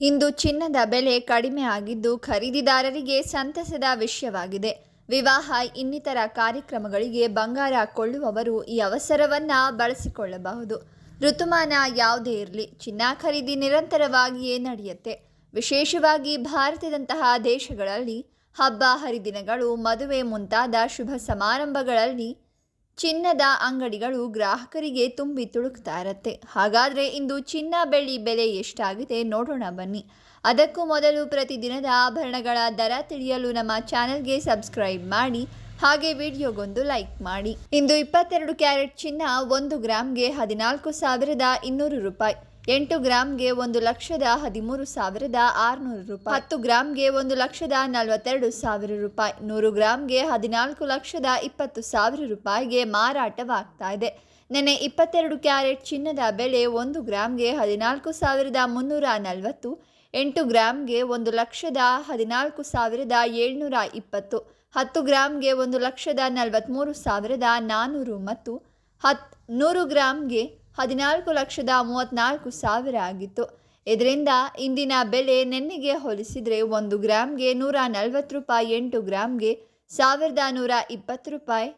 ಇಂದು ಚಿನ್ನದ ಬೆಲೆ ಕಡಿಮೆ ಆಗಿದ್ದು ಖರೀದಿದಾರರಿಗೆ ಸಂತಸದ ವಿಷಯವಾಗಿದೆ. ವಿವಾಹ, ಇನ್ನಿತರ ಕಾರ್ಯಕ್ರಮಗಳಿಗೆ ಬಂಗಾರ ಕೊಳ್ಳುವವರು ಈ ಅವಸರವನ್ನು ಬಳಸಿಕೊಳ್ಳಬಹುದು. ಋತುಮಾನ ಯಾವುದೇ ಇರಲಿ, ಚಿನ್ನ ಖರೀದಿ ನಿರಂತರವಾಗಿಯೇ ನಡೆಯುತ್ತೆ. ವಿಶೇಷವಾಗಿ ಭಾರತದಂತಹ ದೇಶಗಳಲ್ಲಿ ಹಬ್ಬ, ಹರಿದಿನಗಳು ಮದುವೆ ಮುಂತಾದ ಶುಭ ಸಮಾರಂಭಗಳಲ್ಲಿ ಚಿನ್ನದ ಅಂಗಡಿಗಳು ಗ್ರಾಹಕರಿಗೆ ತುಂಬಿ ತುಳುಕ್ತಾ ಇರತ್ತೆ ಹಾಗಾದರೆ ಇಂದು ಚಿನ್ನ ಬೆಳ್ಳಿ ಬೆಲೆ ಎಷ್ಟಾಗಿದೆ ನೋಡೋಣ ಬನ್ನಿ. ಅದಕ್ಕೂ ಮೊದಲು ಪ್ರತಿದಿನದ ಆಭರಣಗಳ ದರ ತಿಳಿಯಲು ನಮ್ಮ ಚಾನೆಲ್ಗೆ ಸಬ್ಸ್ಕ್ರೈಬ್ ಮಾಡಿ, ಹಾಗೆ ವಿಡಿಯೋಗೊಂದು ಲೈಕ್ ಮಾಡಿ. ಇಂದು ಇಪ್ಪತ್ತೆರಡು ಕ್ಯಾರೆಟ್ ಚಿನ್ನ ಒಂದು ಗ್ರಾಮ್ಗೆ ಹದಿನಾಲ್ಕು ಸಾವಿರದ ಇನ್ನೂರು ರೂಪಾಯಿ. ಎಂಟು ಗ್ರಾಮ್ಗೆ ಒಂದು ಲಕ್ಷದ ಹದಿಮೂರು ಸಾವಿರದ ಆರುನೂರು ರೂಪಾಯಿ. ಹತ್ತು ಗ್ರಾಮ್ಗೆ ಒಂದು ಲಕ್ಷದ ನಲವತ್ತೆರಡು ಸಾವಿರ ರೂಪಾಯಿ. ನೂರು ಗ್ರಾಮ್ಗೆ ಹದಿನಾಲ್ಕು ಲಕ್ಷದ ಇಪ್ಪತ್ತು ಸಾವಿರ ರೂಪಾಯಿಗೆ ಮಾರಾಟವಾಗ್ತಾ ಇದೆ. ನೆನೆ ಇಪ್ಪತ್ತೆರಡು ಕ್ಯಾರೆಟ್ ಚಿನ್ನದ ಬೆಲೆ ಒಂದು ಗ್ರಾಮ್ಗೆ ಹದಿನಾಲ್ಕು ಸಾವಿರದ ಮುನ್ನೂರ ನಲವತ್ತು, ಎಂಟು ಗ್ರಾಮ್ಗೆ ಒಂದು ಲಕ್ಷದ ಹದಿನಾಲ್ಕು ಸಾವಿರದ ಏಳ್ನೂರ ಇಪ್ಪತ್ತು, ಹತ್ತು ಗ್ರಾಮ್ಗೆ ಒಂದು ಲಕ್ಷದ ನಲವತ್ತ್ಮೂರು ಸಾವಿರದ ನಾನ್ನೂರು ಮತ್ತು ಹತ್, ನೂರು ಗ್ರಾಮ್ಗೆ ಹದಿನಾಲ್ಕು ಲಕ್ಷದ ಮೂವತ್ತ್ನಾಲ್ಕು ಸಾವಿರ ಆಗಿತ್ತು. ಇದರಿಂದ ಇಂದಿನ ಬೆಲೆ ನೆನ್ನೆಗೆ ಹೋಲಿಸಿದರೆ ಒಂದು ಗ್ರಾಮ್ಗೆ ನೂರ ನಲವತ್ತು ರೂಪಾಯಿ, ಎಂಟು ಗ್ರಾಮ್ಗೆ ಸಾವಿರದ ನೂರ ಇಪ್ಪತ್ತು ರೂಪಾಯಿ.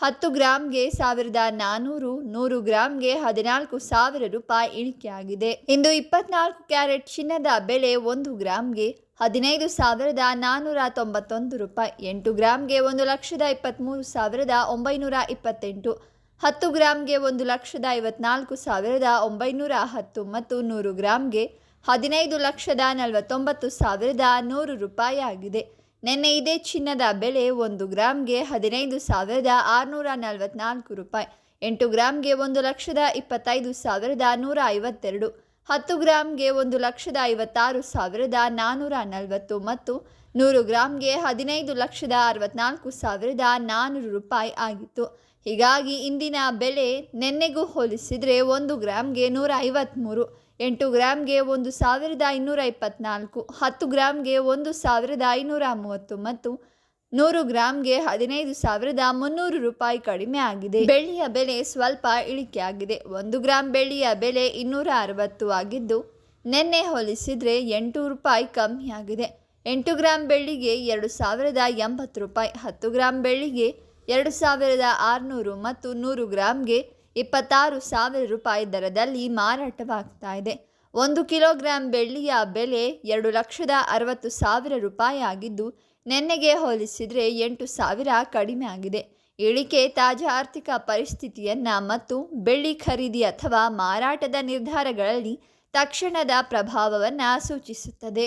ಹತ್ತು ಗ್ರಾಮ್ಗೆ ಸಾವಿರದ ನಾನ್ನೂರು ನೂರು ಗ್ರಾಮ್ಗೆ ಹದಿನಾಲ್ಕು ಸಾವಿರ ರೂಪಾಯಿ ಇಳಿಕೆಯಾಗಿದೆ ಇಂದು ಇಪ್ಪತ್ನಾಲ್ಕು ಕ್ಯಾರೆಟ್ ಚಿನ್ನದ ಬೆಲೆ ಒಂದು ಗ್ರಾಮ್ಗೆ ಹದಿನೈದು ಸಾವಿರದ ನಾನ್ನೂರ ತೊಂಬತ್ತೊಂದು ರೂಪಾಯಿ, ಎಂಟು ಗ್ರಾಮ್ಗೆ ಒಂದು ಲಕ್ಷದ ಇಪ್ಪತ್ತ್ಮೂರು ಸಾವಿರದ ಒಂಬೈನೂರ ಇಪ್ಪತ್ತೆಂಟು. ಹತ್ತು ಗ್ರಾಮ್ಗೆ ಒಂದು ಲಕ್ಷದ ಐವತ್ನಾಲ್ಕು ಸಾವಿರದ ಒಂಬೈನೂರ ಹತ್ತು ಮತ್ತು ನೂರು ಗ್ರಾಮ್ಗೆ ಹದಿನೈದು ಲಕ್ಷದ ನಲವತ್ತೊಂಬತ್ತು ಸಾವಿರದ ನೂರು ರೂಪಾಯಿ ಆಗಿದೆ. ನಿನ್ನೆ ಇದೇ ಚಿನ್ನದ ಬೆಲೆ ಒಂದು ಗ್ರಾಮ್ಗೆ ಹದಿನೈದು ಸಾವಿರದ ಆರುನೂರ ನಲವತ್ನಾಲ್ಕು ರೂಪಾಯಿ, ಎಂಟು ಗ್ರಾಮ್ಗೆ ಒಂದು ಲಕ್ಷದ ಇಪ್ಪತ್ತೈದು ಸಾವಿರದ ನೂರ ಐವತ್ತೆರಡು, ಹತ್ತು ಗ್ರಾಮ್ಗೆ ಒಂದು ಲಕ್ಷದ ಐವತ್ತಾರು ಸಾವಿರದ ನಾನ್ನೂರ ನಲವತ್ತು ಮತ್ತು ನೂರು ಗ್ರಾಮ್ಗೆ ಹದಿನೈದು ಲಕ್ಷದ ಅರವತ್ನಾಲ್ಕು ಸಾವಿರದ ನಾನ್ನೂರು ರೂಪಾಯಿ ಆಗಿತ್ತು. ಹೀಗಾಗಿ ಇಂದಿನ ಬೆಲೆ ನಿನ್ನೆಗೂ ಹೋಲಿಸಿದರೆ ಒಂದು ಗ್ರಾಮ್ಗೆ ನೂರ ಐವತ್ತ್ಮೂರು ಎಂಟು ಗ್ರಾಮ್ಗೆ ಒಂದು ಸಾವಿರದ ಇನ್ನೂರ ಇಪ್ಪತ್ನಾಲ್ಕು, ಹತ್ತು ಗ್ರಾಮ್ಗೆ ಒಂದು ಸಾವಿರದ ಐನೂರ ಮೂವತ್ತು ಮತ್ತು ನೂರು ಗ್ರಾಮ್ಗೆ ಹದಿನೈದು ಸಾವಿರದ ಮುನ್ನೂರು ರೂಪಾಯಿ ಕಡಿಮೆ ಆಗಿದೆ. ಬೆಳ್ಳಿಯ ಬೆಲೆ ಸ್ವಲ್ಪ ಇಳಿಕೆಯಾಗಿದೆ. ಒಂದು ಗ್ರಾಮ್ ಬೆಳ್ಳಿಯ ಬೆಲೆ ಇನ್ನೂರ ಅರವತ್ತು ಆಗಿದ್ದು, ನಿನ್ನೆ ಹೋಲಿಸಿದರೆ ಎಂಟು ರೂಪಾಯಿ ಕಮ್ಮಿಯಾಗಿದೆ. ಎಂಟು ಗ್ರಾಮ್ ಬೆಳ್ಳಿಗೆ ಎರಡು ಸಾವಿರದ ಎಂಬತ್ತು ರೂಪಾಯಿ, ಹತ್ತು ಗ್ರಾಮ್ ಬೆಳ್ಳಿಗೆ ಎರಡು ಸಾವಿರದ ಆರುನೂರು ಮತ್ತು ನೂರು ಗ್ರಾಮ್ಗೆ ಇಪ್ಪತ್ತಾರು ಸಾವಿರ ರೂಪಾಯಿ ದರದಲ್ಲಿ ಮಾರಾಟವಾಗ್ತಾ ಇದೆ. ಒಂದು ಕಿಲೋಗ್ರಾಂ ಬೆಳ್ಳಿಯ ಬೆಲೆ ಎರಡು ಲಕ್ಷದ ಅರವತ್ತು ಸಾವಿರ ರೂಪಾಯಿ ಆಗಿದ್ದು, ನಿನ್ನೆಗೆ ಹೋಲಿಸಿದರೆ ಎಂಟು ಸಾವಿರ ಕಡಿಮೆ ಆಗಿದೆ. ಇಳಿಕೆ ತಾಜಾ ಆರ್ಥಿಕ ಪರಿಸ್ಥಿತಿಯನ್ನು ಮತ್ತು ಬೆಳ್ಳಿ ಖರೀದಿ ಅಥವಾ ಮಾರಾಟದ ನಿರ್ಧಾರಗಳಲ್ಲಿ ತಕ್ಷಣದ ಪ್ರಭಾವವನ್ನು ಸೂಚಿಸುತ್ತದೆ.